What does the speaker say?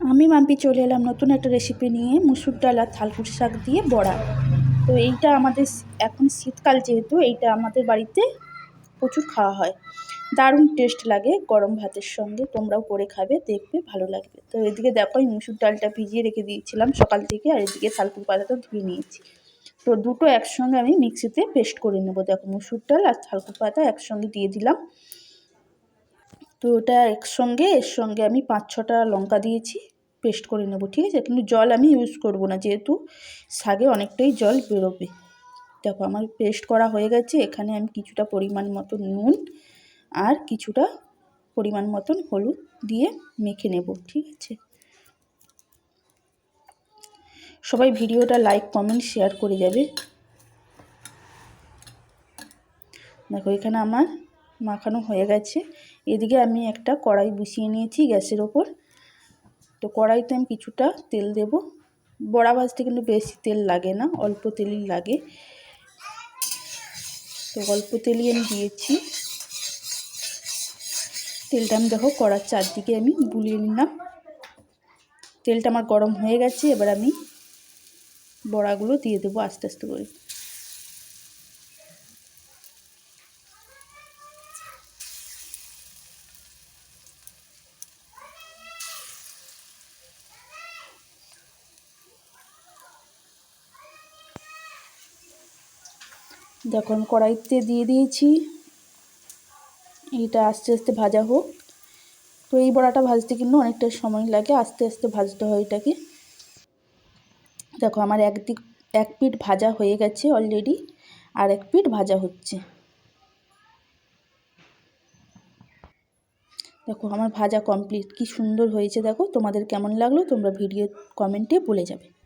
আমি মাম্পি চলে এলাম নতুন একটা রেসিপি নিয়ে, মুসুর ডাল আর থালকুট শাক দিয়ে বড়া। তো এইটা আমাদের এখন শীতকাল যেহেতু, এইটা আমাদের বাড়িতে প্রচুর খাওয়া হয়। দারুণ টেস্ট লাগে গরম ভাতের সঙ্গে, তোমরাও করে খাবে, দেখবে ভালো লাগবে। তো এদিকে দেখো মুসুর ডালটা ভিজিয়ে রেখে দিয়েছিলাম সকাল থেকে, আর এদিকে থালকুট পাতাটা ধুয়ে নিয়েছি। তো দুটো একসঙ্গে আমি মিক্সিতে পেস্ট করে নেব। দেখো, মুসুর ডাল আর থালকুট পাতা একসঙ্গে দিয়ে দিলাম। তো ওটা একসঙ্গে, এর সঙ্গে আমি পাঁচ ছটা লঙ্কা দিয়েছি পেস্ট করে নেব, ঠিক আছে? কিন্তু জল আমি ইউজ করব না, যেহেতু শাগে অনেকটাই জল বেরোবে। দেখো, আমার পেস্ট করা হয়ে গেছে, এখানে আমি কিছুটা পরিমাণ মতো নুন আর কিছুটা পরিমাণ মতন হলুদ দিয়ে মেখে নেব, ঠিক আছে? সবাই ভিডিওটা লাইক কমেন্ট শেয়ার করে যাবে। দেখো, এখানে আমার মাখানো হয়ে গেছে। এদিকে আমি একটা কড়াই বসিয়ে নিয়েছি গ্যাসের ওপর। তো কড়াইতে আমি কিছুটা তেল দেব। বড়া ভাজতে কিন্তু বেশি তেল লাগে না, অল্প তেলই লাগে। তো অল্প তেলই আমি দিয়েছি। তেলটা আমি দেখো কড়ার চারদিকে আমি বুলিয়ে নিলাম। তেলটা আমার গরম হয়ে গেছে, এবার আমি বড়াগুলো দিয়ে দেবো আস্তে আস্তে করে। দেখো কড়াইতে দিয়ে দিয়েছি। এটা আস্তে আস্তে ভাজা হোক। তো এই বড়াটা ভাজতে কিন্তু অনেকটা সময় লাগে, আস্তে আস্তে ভাজতে হয় এটাকে। দেখো, আমার একদিক, এক পিঠ ভাজা হয়ে গেছে অলরেডি আর এক পিঠ ভাজা হচ্ছে। দেখো, আমার ভাজা কমপ্লিট কি সুন্দর হয়েছে দেখো, তোমাদের কেমন লাগল তোমরা ভিডিও কমেন্টে বলে যাবে।